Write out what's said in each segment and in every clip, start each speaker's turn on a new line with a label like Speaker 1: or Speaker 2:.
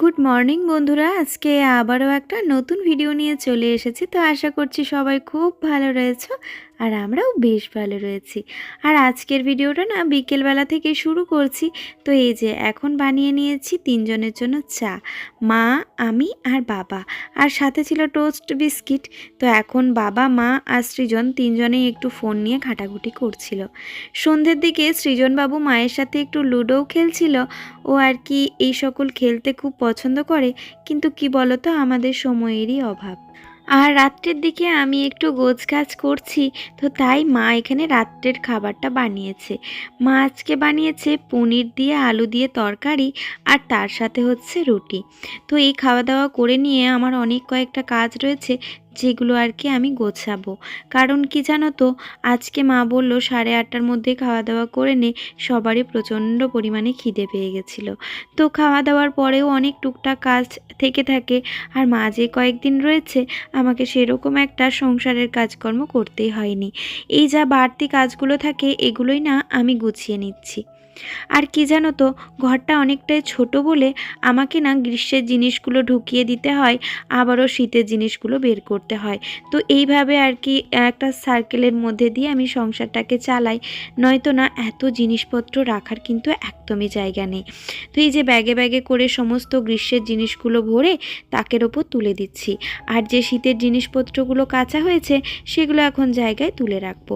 Speaker 1: Good morning বন্ধুরা। আজকে আবারও একটা নতুন ভিডিও নিয়ে চলে এসেছি। তো আশা করছি সবাই খুব ভালো রয়েছে। আর আমরাও বেশ ভালো রয়েছি। আর আজকের ভিডিওটা না বিকেলবেলা থেকে শুরু করছি। তো এই যে এখন বানিয়ে নিয়েছি তিনজনের জন্য চা। মা, আমি আর বাবা। আর সাথে ছিল টোস্ট বিস্কিট। তো এখন বাবা, মা আর সৃজন তিনজনেই একটু ফোন নিয়ে ঘাটাঘুটি করছিল। সন্ধ্যের দিকে সৃজনবাবু মায়ের সাথে একটু লুডোও খেলছিল। ও আর কি এই সকল খেলতে খুব পছন্দ করে। কিন্তু কি বলতো, আমাদের সময়েরই অভাব। আর রাত্রের দিকে আমি একটু গোছ গাছ করছি, তো তাই মা এখানে রাত্রের খাবারটা বানিয়েছে। মা আজকে বানিয়েছে পনির দিয়ে আলু দিয়ে তরকারি আর তার সাথে হচ্ছে রুটি। তো এই খাওয়া দাওয়া করে নিয়ে আমার অনেক কয়েকটা কাজ রয়েছে যেগুলো আর কি আমি গোছাবো। কারণ কি জানো তো, আজকে মা বলল সাড়ে আটটার মধ্যে খাওয়া দাওয়া করে নে, সবারই প্রচণ্ড পরিমাণে খিদে পেয়ে গেছিল। তো খাওয়া দাওয়ার পরেও অনেক টুকটাক কাজ থেকে থাকে, আর মা যে কয়েকদিন রয়েছে, আমাকে সেরকম একটা সংসারের কাজকর্ম করতেই হয়নি। এই যা বাড়তি কাজগুলো থাকে, এগুলোই না আমি গুছিয়ে নিচ্ছি। আর কি জানো তো, ঘরটা অনেকটাই ছোট বলে আমাকে না গ্রীষ্মের জিনিসগুলো ঢুকিয়ে দিতে হয়, আবারও শীতের জিনিসগুলো বের করতে হয়। তো এইভাবে আর কি একটা সার্কেলের মধ্যে দিয়ে আমি সংসারটাকে চালাই, নয়তো না এত জিনিসপত্র রাখার কিন্তু একদমই জায়গা নেই। তো এই যে ব্যাগে ব্যাগে করে সমস্ত গ্রীষ্মের জিনিসগুলো ভরে তাকের ওপর তুলে দিচ্ছি। আর যে শীতের জিনিসপত্রগুলো কাঁচা হয়েছে, সেগুলো এখন জায়গায় তুলে রাখব।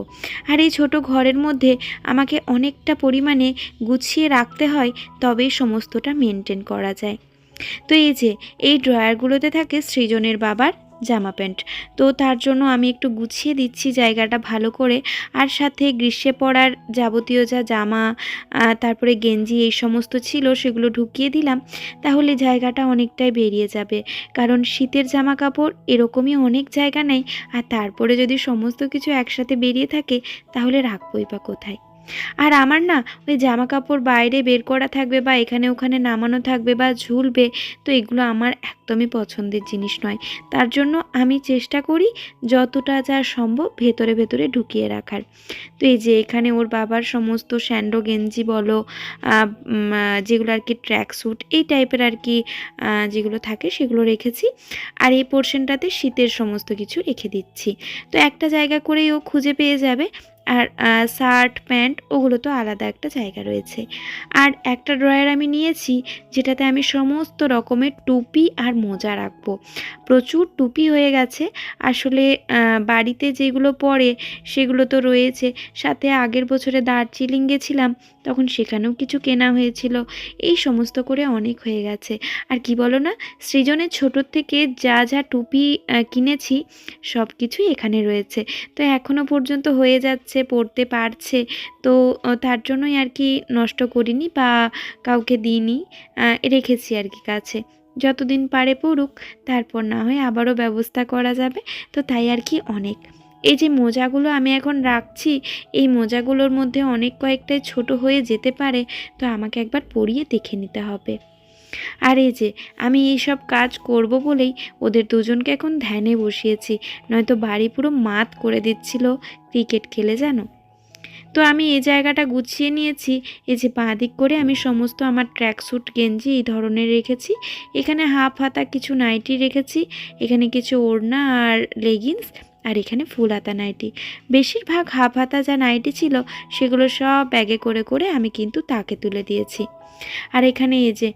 Speaker 1: আর এই ছোট ঘরের মধ্যে আমাকে অনেকটা পরিমাণে গুছিয়ে রাখতে হয়, তবেই সমস্তটা মেনটেন করা যায়। তো এই যে, এই ড্রয়ারগুলোতে থাকে সৃজনের বাবার জামা প্যান্ট। তো তার জন্য আমি একটু গুছিয়ে দিচ্ছি জায়গাটা ভালো করে। আর সাথে গ্রীষ্মে পড়ার যাবতীয় যা জামা তারপরে গেঞ্জি এই সমস্ত ছিল সেগুলো ঢুকিয়ে দিলাম। তাহলে জায়গাটা অনেকটাই বেরিয়ে যাবে। কারণ শীতের জামা কাপড় এরকমই অনেক জায়গা নেই। আর তারপরে যদি সমস্ত কিছু একসাথে বেরিয়ে থাকে, তাহলে রাখবই বা কোথায়। আর আমার না ওই জামা কাপড় বাইরে বের করা থাকবে বা এখানে ওখানে নামানো থাকবে বা ঝুলবে, তো এগুলো আমার একদমই পছন্দের জিনিস নয়। তার জন্য আমি চেষ্টা করি যতটা যা সম্ভব ভেতরে ভেতরে ঢুকিয়ে রাখার। তো এই যে এখানে ওর বাবার সমস্ত স্যান্ডো গেঞ্জি বলো যেগুলো আর কি ট্র্যাক স্যুট এই টাইপের আর কি যেগুলো থাকে সেগুলো রেখেছি। আর এই পোর্শনটাতে শীতের সমস্ত কিছু রেখে দিচ্ছি। তো একটা জায়গা করেই ও খুঁজে পেয়ে যাবে। আর শার্ট, প্যান্ট, ওগুলো তো আলাদা একটা জায়গা রয়েছে। আর একটা ড্রয়ার আমি নিয়েছি, যেটাতে আমি সমস্ত রকমের টুপি আর মোজা রাখব। প্রচুর টুপি হয়ে গেছে। আসলে বাড়িতে যেগুলো পরে সেগুলো তো রয়েছে। সাথে আগের বছরে দার্জিলিং গেছিলাম, তখন সেখানেও কিছু কেনা হয়েছিল। এই সমস্ত করে অনেক হয়ে গেছে। আর কি বলো না, সৃজনের ছোটোর থেকে যা যা টুপি কিনেছি সব কিছুই এখানে রয়েছে। তো এখনও পর্যন্ত হয়ে যাচ্ছে পড়তে পারছে। তো তার জন্যই আর কি নষ্ট করিনি বা কাউকে দিইনি রেখেছি আর কি কাছে। যতদিন পারে পড়ুক, তারপর না হয় আবারও ব্যবস্থা করা যাবে। তো তাই আর কি অনেক। এই যে মোজাগুলো আমি এখন রাখছি, এই মোজাগুলোর মধ্যে অনেক কয়েকটাই ছোট হয়ে যেতে পারে, তো আমাকে একবার পরিয়ে দেখে নিতে হবে। আর এই যে, আমি এই সব কাজ করব বলেই ওদের দুজনকে এখন ধ্যানে বসিয়েছি, নয়তো বাড়ি পুরো মাত করে দিচ্ছিল ক্রিকেট খেলে জানো তো আমি এই জায়গাটা গুছিয়ে নিয়েছি, এই যে বাঁ দিক করে আমি সমস্ত আমার ট্র্যাকস্যুট গেঞ্জি এই ধরনের রেখেছি, এখানে হাফ হাতা কিছু নাইটি রেখেছি, এখানে কিছু ওড়না আর লেগিংস আর এখানে ফুল হাতা নাইটি। বেশিরভাগ হাফ হাতা যা নাইটি ছিল, সেগুলো সব ব্যাগে করে করে আমি কিন্তু তাকে তুলে দিয়েছি। আর এখানে এই যে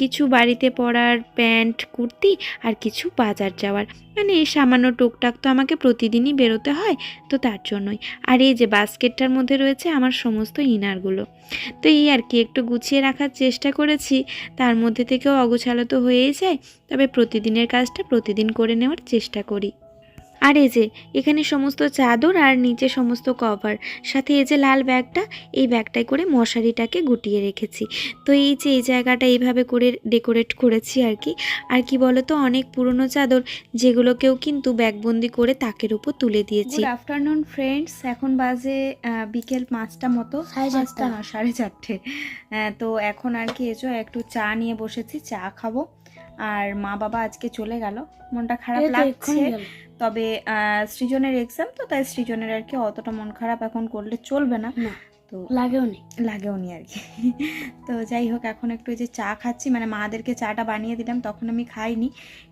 Speaker 1: কিছু বাড়িতে পরার প্যান্ট, কুর্তি আর কিছু বাজার যাওয়ার। মানে এই সামান্য টুকটাক তো আমাকে প্রতিদিনই বেরোতে হয় তো তার জন্যই। আর এই যে বাস্কেটটার মধ্যে রয়েছে আমার সমস্ত ইনারগুলো। তো এই আর কি, একটু গুছিয়ে রাখার চেষ্টা করেছি, তার মধ্যে থেকেও অগোছালো তো হয়েই যায়। তবে প্রতিদিনের কাজটা প্রতিদিন করে নেওয়ার চেষ্টা করি। আর এই যে এখানে সমস্ত চাদর আর নিচে সমস্ত কভার। সাথে এই যে লাল ব্যাগটা এই ব্যাগটায় করে মশারিটাকে গুটিয়ে রেখেছি। তো এই যে এই জায়গাটা এইভাবে করে ডেকোরেট করেছি আর কি। আর কি বলতো অনেক পুরনো চাদর যেগুলোকেও কিন্তু ব্যাগবন্দি করে তাকের উপর তুলে দিয়েছি।
Speaker 2: গুড আফটারনুন ফ্রেন্ডস এখন বাজে বিকেল পাঁচটা মতো।
Speaker 3: সাড়ে
Speaker 2: পাঁচটা না সাড়ে চারটে। তো এখন আর কি এসো একটু চা নিয়ে বসেছি চা খাব। আর মা বাবা আজকে চলে গেল। মনটা খারাপ লাগছে। তবে সৃজনের এক্সাম তো তাই সৃজনের আর কি অতটা মন খারাপ এখন করলে চলবে না।
Speaker 3: না।
Speaker 2: তো
Speaker 3: লাগেও নেই।
Speaker 2: লাগেও নি আর কি। তো যাই হোক এখন একটু এই যে চা খাচ্ছি মানে মাদেরকে চাটা বানিয়ে দিলাম তখন আমি খাইনি।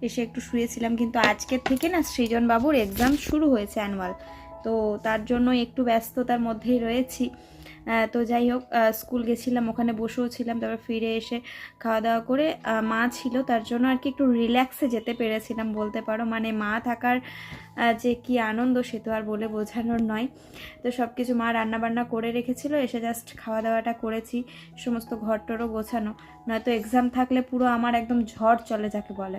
Speaker 2: এসে একটু শুয়েছিলাম কিন্তু আজকের থেকে না সৃজন বাবুর এক্সাম শুরু হয়েছে অ্যানুয়াল তো তার জন্য একটু ব্যস্ততার মধ্যেই রয়েছি। তো যাই হোক স্কুল গেছিলাম, ওখানে বসেও ছিলাম, তারপর ফিরে এসে খাওয়া দাওয়া করে মা ছিল, তার জন্য আর কি একটু রিল্যাক্সে যেতে পেরেছিলাম, বলতে পারো। মানে মা থাকার যে কি আনন্দ সে তো আর বলে বোঝানোর নয়। তো সব কিছু মা রান্নাবান্না করে রেখেছিল, এসে জাস্ট খাওয়া দাওয়াটা করেছি, সমস্ত ঘরটরও গোছানো। নয়তো এক্সাম থাকলে পুরো আমার একদম ঝড় চলে যাকে বলে।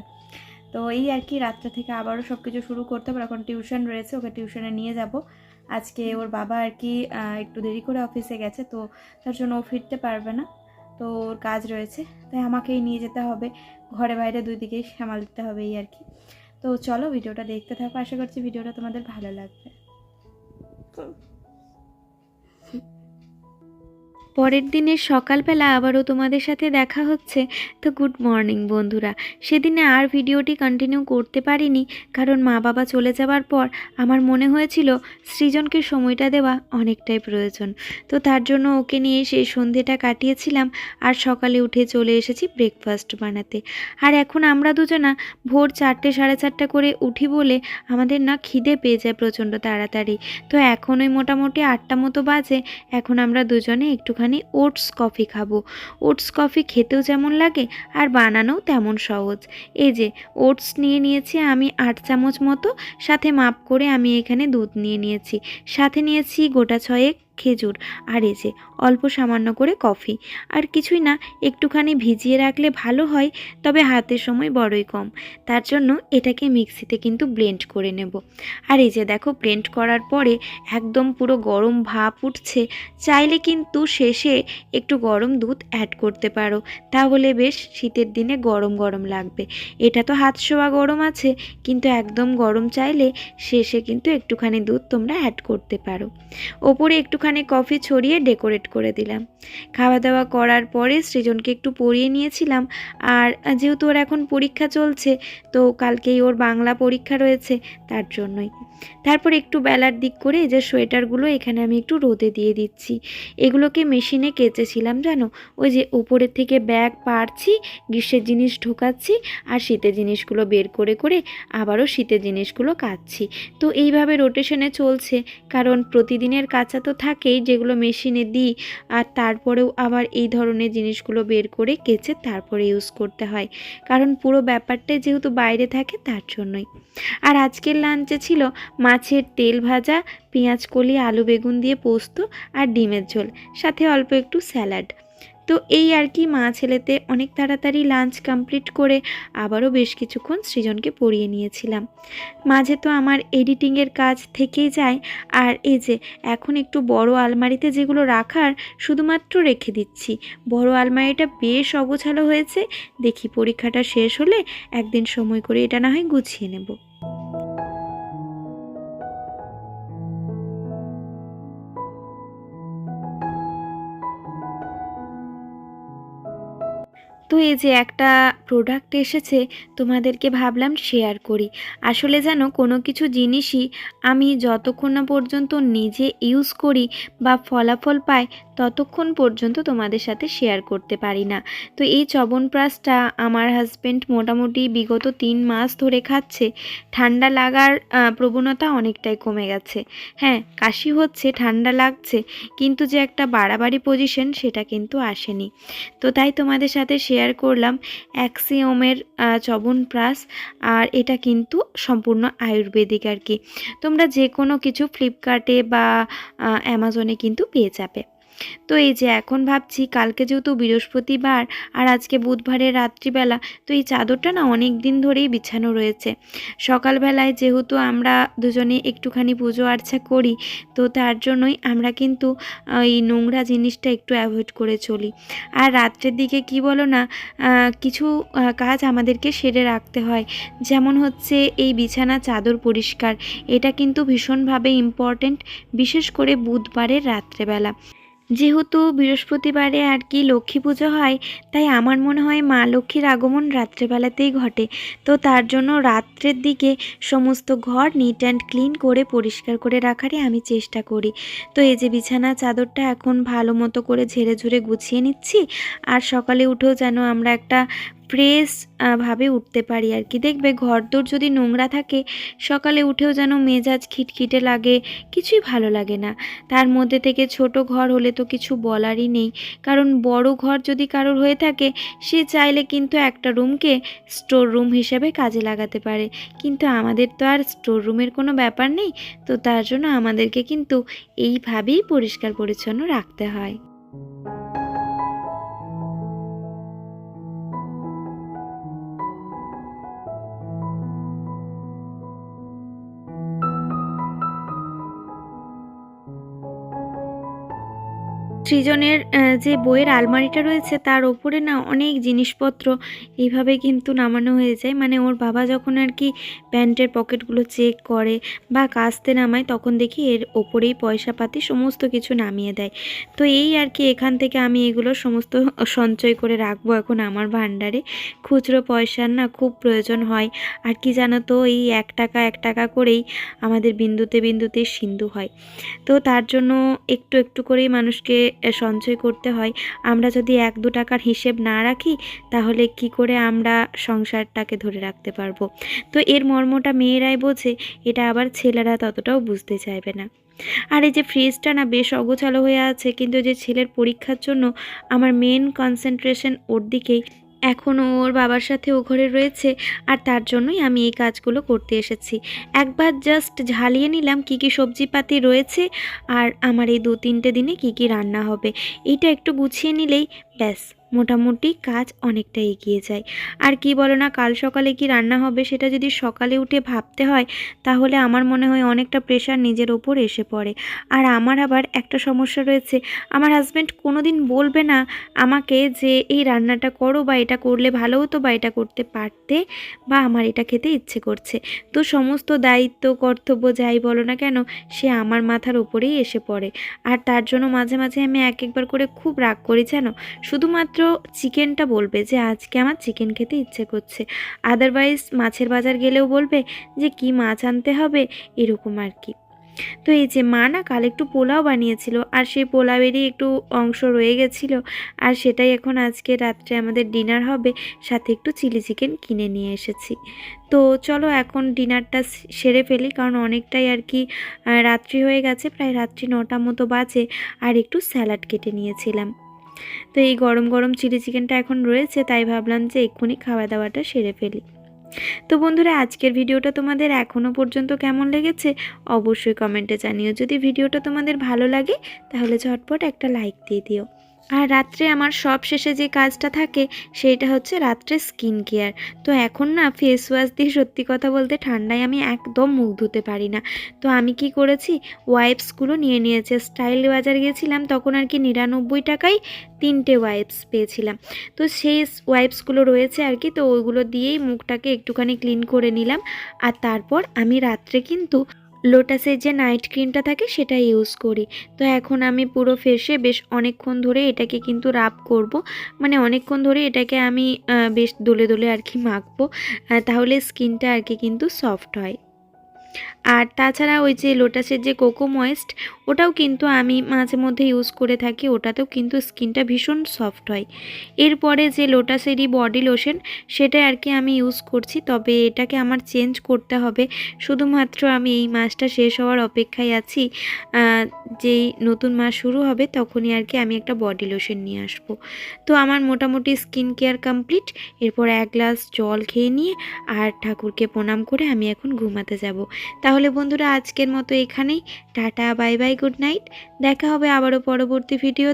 Speaker 2: তো এই আর কি, রাত্রে থেকে আবারও সব কিছু শুরু করতে হবে এখন টিউশন রয়েছে, ওকে টিউশনে নিয়ে যাব। আজকে ওর বাবা আর কি একটু দেরি করে অফিসে গেছে, তো তার জন্য ও ফিরতে পারবে না। তো ওর কাজ রয়েছে, তাই আমাকেই নিয়ে যেতে হবে। ঘরে বাইরে দুই দিকেই সামাল দিতে হবে এই আর কি। তো চলো, ভিডিওটা দেখতে থাকো। আশা করছি ভিডিওটা তোমাদের ভালো লাগবে।
Speaker 1: পরের দিনের সকালবেলা আবারও তোমাদের সাথে দেখা হচ্ছে। তো গুড মর্নিং বন্ধুরা। সেদিনে আর ভিডিওটি কন্টিনিউ করতে পারিনি, কারণ মা বাবা চলে যাওয়ার পর আমার মনে হয়েছিল সৃজনকে সময়টা দেওয়া অনেকটাই প্রয়োজন। তো তার জন্য ওকে নিয়ে সেই সন্ধেটা কাটিয়েছিলাম আর সকালে উঠে চলে এসেছি ব্রেকফাস্ট বানাতে। আর এখন আমরা দুজনা ভোর চারটে সাড়ে চারটে করে উঠি বলে আমাদের না খিদে পেয়ে যায় প্রচণ্ড তাড়াতাড়ি। তো এখন ওই মোটামুটি আটটা মতো বাজে, এখন আমরা দুজনে একটুখানি ওটস কফি খাব। ওটস কফি খেতেও যেমন লাগে আর বানানোও তেমন সহজ। এই যে, ওটস নিয়ে নিয়েছি আমি আট চামচ মতো, সাথে মাপ করে আমি এখানে দুধ নিয়ে নিয়েছি। সাথে নিয়েছি গোটা ছয়েক খেজুর আর এই যে, অল্প সামান্য করে কফি। আর কিছুই না, একটুখানি ভিজিয়ে রাখলে ভালো হয়, তবে হাতের সময় বড়ই কম। তার জন্য এটাকে মিক্সিতে কিন্তু ব্লেন্ড করে নেব। আর এই যে দেখো, ব্লেন্ড করার পরে একদম পুরো গরম ভাপ উঠছে। চাইলে কিন্তু শেষে একটু গরম দুধ অ্যাড করতে পারো। তাহলে বেশ শীতের দিনে গরম গরম লাগবে। এটা তো হাত শোয়া গরম আছে, কিন্তু একদম গরম চাইলে শেষে কিন্তু একটুখানি দুধ তোমরা অ্যাড করতে পারো। ওপরে একটুখানি কফি ছড়িয়ে ডেকোরেট করে দিলাম। খাওয়া দাওয়া করার পরে সৃজনকে একটু পরিয়ে নিয়েছিলাম। আর যেহেতু ওর এখন পরীক্ষা চলছে, তো কালকেই ওর বাংলা পরীক্ষা রয়েছে তার জন্যই। তারপর একটু বেলার দিক করে এই যে সোয়েটারগুলো এখানে আমি একটু রোদে দিয়ে দিচ্ছি। এগুলোকে মেশিনে কেচেছিলাম, জানো? ওই যে উপরের থেকে ব্যাগ পারছি গ্রীষ্মের জিনিস ঢোকাচ্ছি, আর শীতের জিনিসগুলো বের করে করে আবারও শীতের জিনিসগুলো কাচ্ছি। তো এইভাবে রোটেশনে চলছে, কারণ প্রতিদিনের কাঁচা তো থাকেই যেগুলো মেশিনে দিই আর তারপরেও আবার এই ধরনের জিনিসগুলো বের করে কেচে তারপরে ইউজ করতে হয়। কারণ পুরো ব্যাপারটাই যেহেতু বাইরে থাকে তার জন্যই। আর আজকের লাঞ্চে ছিল মাছের তেল ভাজা, পেঁয়াজ কলি, আলু বেগুন দিয়ে পোস্ত আর ডিমের ঝোল, সাথে অল্প একটু স্যালাড। তো এই আর কি মা ছেলেতে অনেক তাড়াতাড়ি লাঞ্চ কমপ্লিট করে আবারও বেশ কিছুক্ষণ সৃজনকে পড়িয়ে নিয়েছিলাম। মাঝে তো আমার এডিটিংয়ের কাজ থেকেই যায়, আর এই যে এখন একটু বড় আলমারিতে যেগুলো রাখার শুধুমাত্র রেখে দিচ্ছি। বড় আলমারিটা বেশ অগোছালো হয়েছে, দেখি পরীক্ষাটা শেষ হলে একদিন সময় করে এটা না হয় গুছিয়ে নেব। তো এই যে একটা প্রোডাক্ট এসেছে, তোমাদেরকে ভাবলাম শেয়ার করি। আসলে যেন কোনো কিছু জিনিসই আমি যতক্ষণ না পর্যন্ত নিজে ইউজ করি বা ফলাফল পাই, ততক্ষণ পর্যন্ত তোমাদের সাথে শেয়ার করতে পারি না। তো এই চবনপ্রাশটা আমার হাজব্যান্ড মোটামুটি বিগত তিন মাস ধরে খাচ্ছে। ঠান্ডা লাগার প্রবণতা অনেকটাই কমে গেছে। হ্যাঁ কাশি হচ্ছে, ঠান্ডা লাগছে, কিন্তু যে একটা বাড়াবাড়ি পজিশন সেটা কিন্তু আসেনি। তো তাই তোমাদের সাথে শেয়ার করলাম অ্যাক্সিওমের চবন প্রাস আর এটা কিন্তু সম্পূর্ণ আয়ুর্বেদিক আর কি। তোমরা যে কোনো কিছু ফ্লিপকার্টে বা অ্যামাজনে কিন্তু পেয়ে যাবে। তো এই যে এখন ভাবছি কালকে যেহেতু বৃহস্পতিবার আর আজকে বুধবারের রাত্রিবেলা, তো এই চাদরটা না অনেক দিন ধরেই বিছানো রয়েছে। সকালবেলায় যেহেতু আমরা দুজনে একটুখানি পুজো আর্চা করি, তো তার জন্যই আমরা কিন্তু এই নোংরা জিনিসটা একটু অ্যাভয়েড করে চলি। আর রাত্রের দিকে কি বলো না কিছু কাজ আমাদেরকে সেরে রাখতে হয়। যেমন হচ্ছে এই বিছানা চাদর পরিষ্কার, এটা কিন্তু ভীষণভাবে ইম্পর্ট্যান্ট বিশেষ করে বুধবারের রাত্রেবেলা। যেহেতু বৃহস্পতিবারে আর কি লক্ষ্মী পুজো হয়, তাই আমার মনে হয় মা লক্ষ্মীর আগমন রাত্রেবেলাতেই ঘটে। তো তার জন্য রাত্রের দিকে সমস্ত ঘর নিট অ্যান্ড ক্লিন করে পরিষ্কার করে রাখারই আমি চেষ্টা করি। তো এই যে বিছানা চাদরটা এখন ভালো মতো করে ঝেড়ে ঝুড়ে গুছিয়ে নিচ্ছি, আর সকালে উঠেও যেন আমরা একটা ফ্রেশ ভাবে উঠতে পারি আর কি। দেখবে ঘরদোর যদি নোংরা থাকে, সকালে উঠেও যেন মেজাজ খিটখিটে লাগে, কিছুই ভালো লাগে না। তার মধ্যে থেকে ছোট ঘর হলে তো কিছু বলারই নেই। কারণ বড় ঘর যদি কারোর হয়ে থাকে, সে চাইলে কিন্তু একটা রুমকে স্টোর রুম হিসেবে কাজে লাগাতে পারে। কিন্তু আমাদের তো আর স্টোর রুমের কোনো ব্যাপার নেই, তো তার জন্য আমাদেরকে কিন্তু এইভাবেই পরিষ্কার পরিচ্ছন্ন রাখতে হয়। সৃজনের যে বইয়ের আলমারিটা রয়েছে তার ওপরে না অনেক জিনিসপত্র এইভাবে কিন্তু নামানো হয়ে যায়। মানে ওর বাবা যখন আর কি প্যান্টের পকেটগুলো চেক করে বা কাস্তে নামায় তখন দেখি এর ওপরেই পয়সাপাতি সমস্ত কিছু নামিয়ে দেয়। তো এই আর কি এখান থেকে আমি এগুলো সমস্ত সঞ্চয় করে রাখব এখন আমার ভাণ্ডারে। খুচরো পয়সার না খুব প্রয়োজন হয়। আর কি জানো তো এই এক টাকা এক টাকা করেই আমাদের বিন্দুতে বিন্দুতে সিন্ধু হয়। তো তার জন্য একটু একটু করেই মানুষকে সঞ্চয় করতে হয়। আমরা যদি এক দু টাকার হিসেব না রাখি, তাহলে কি করে আমরা সংসারটাকে ধরে রাখতে পারব? তো এর মর্মটা মেয়েরাই বোঝে, এটা আবার ছেলেরা ততটাও বুঝতে চাইবে না। আর এই যে ফ্রিজটা না বেশ অগোছালো হয়ে আছে, কিন্তু যে ছেলের পরীক্ষার জন্য আমার মেন কনসেন্ট্রেশন ওর দিকেই। এখনও ওর বাবার সাথে ও ঘরে রয়েছে আর তার জন্যই আমি এই কাজগুলো করতে এসেছি। একবার জাস্ট ঝালিয়ে নিলাম কি কী সবজিপাতি রয়েছে আর আমার এই দু তিনটে দিনে কি কি রান্না হবে। এইটা একটু গুছিয়ে নিলেই ব্যাস, মোটামুটি কাজ অনেকটা এগিয়ে যায়। আর কি বলো না, কাল সকালে কি রান্না হবে সেটা যদি সকালে উঠে ভাবতে হয়, তাহলে আমার মনে হয় অনেকটা প্রেশার নিজের ওপর এসে পড়ে। আর আমার আবার একটা সমস্যা রয়েছে, আমার হাজব্যান্ড কোনো দিন বলবে না আমাকে যে, এই রান্নাটা করো বা এটা করলে ভালো হতো বা এটা করতে পারতে বা আমার এটা খেতে ইচ্ছে করছে। তো সমস্ত দায়িত্ব, কর্তব্য যাই বলো না কেন, সে আমার মাথার ওপরেই এসে পড়ে। আর তার জন্য মাঝে মাঝে আমি এক একবার করে খুব রাগ করি, জানো? শুধুমাত্র চিকেনটা বলবে যে আজকে আমার চিকেন খেতে ইচ্ছে করছে। আদারওয়াইজ মাছের বাজার গেলেও বলবে যে কি মাছ আনতে হবে এরকম আর কি। তো এই যে মা না কাল একটু পোলাও বানিয়েছিল আর সেই পোলাওয়েরই একটু অংশ রয়ে গেছিল আর সেটাই এখন আজকে রাত্রে আমাদের ডিনার হবে, সাথে একটু চিলি চিকেন কিনে নিয়ে এসেছি। তো চলো এখন ডিনারটা সেরে ফেলি কারণ অনেকটাই আর কি রাত্রি হয়ে গেছে, প্রায় রাত্রি নটা মতো বাজে আর একটু স্যালাড কেটে নিয়েছিলাম। তো এই গরম গরম চিলি চিকেনটা এখন রয়েছে, তাই ভাবলাম যে এক্ষুনি খাওয়া দাওয়াটা সেরে ফেলি। তো বন্ধুরা, আজকের ভিডিওটা তোমাদের এখনও পর্যন্ত কেমন লেগেছে? অবশ্যই কমেন্টে জানিও। যদি ভিডিওটা তোমাদের ভালো লাগে, তাহলে ঝটপট একটা লাইক দিয়ে দিও। আর রাত্রে আমার সব শেষে যে কাজটা থাকে, সেইটা হচ্ছে রাত্রে স্কিন কেয়ার তো এখন না ফেস ওয়াশ দিয়ে সত্যি কথা বলতে ঠান্ডায় আমি একদম মুখ ধুতে পারি না। তো আমি কি করেছি ওয়াইপসগুলো নিয়ে নিয়েছে। স্টাইল বাজার গেছিলাম, তখন আর কি নিরানব্বই টাকায় তিনটে ওয়াইপস পেয়েছিলাম। তো সেই ওয়াইপসগুলো রয়েছে আর কি, তো ওইগুলো দিয়েই মুখটাকে একটুখানি ক্লিন করে নিলাম। আর তারপর আমি রাত্রে কিন্তু লোটাসের যে নাইট ক্রিমটা থাকে সেটা ইউজ করি। তো এখন আমি পুরো ফেসে বেশ অনেকক্ষণ ধরে এটাকে কিন্তু রাব করব। মানে অনেকক্ষণ ধরে এটাকে আমি বেশ দোলে দোলে আর কি মাখবো। তাহলে স্কিনটা আর কি কিন্তু সফট হয়। আর তাছাড়া ওই যে লোটাসের যে কোকো ময়েস্ট ওটাও কিন্তু আমি মাঝে মধ্যে ইউজ করে থাকি, ওটাতেও কিন্তু স্কিনটা ভীষণ সফট হয়। এরপরে যে লোটাসেরই বডি লোশন সেটা আর কি আমি ইউজ করছি, তবে এটাকে আমার চেঞ্জ করতে হবে। শুধুমাত্র আমি এই মাসটা শেষ হওয়ার অপেক্ষায় আছি যেই নতুন মাস শুরু হবে, তখনই আর কি আমি একটা বডি লোশন নিয়ে আসব। তো আমার মোটামুটি স্কিন কেয়ার কমপ্লিট এরপর এক গ্লাস জল খেয়ে নিয়ে আর ঠাকুরকে প্রণাম করে আমি এখন ঘুমাতে যাব। তাহলে বন্ধুরা, আজকের মতো এখানেই। Tata bye bye good night. দেখা হবে আবারও পরবর্তী ভিডিও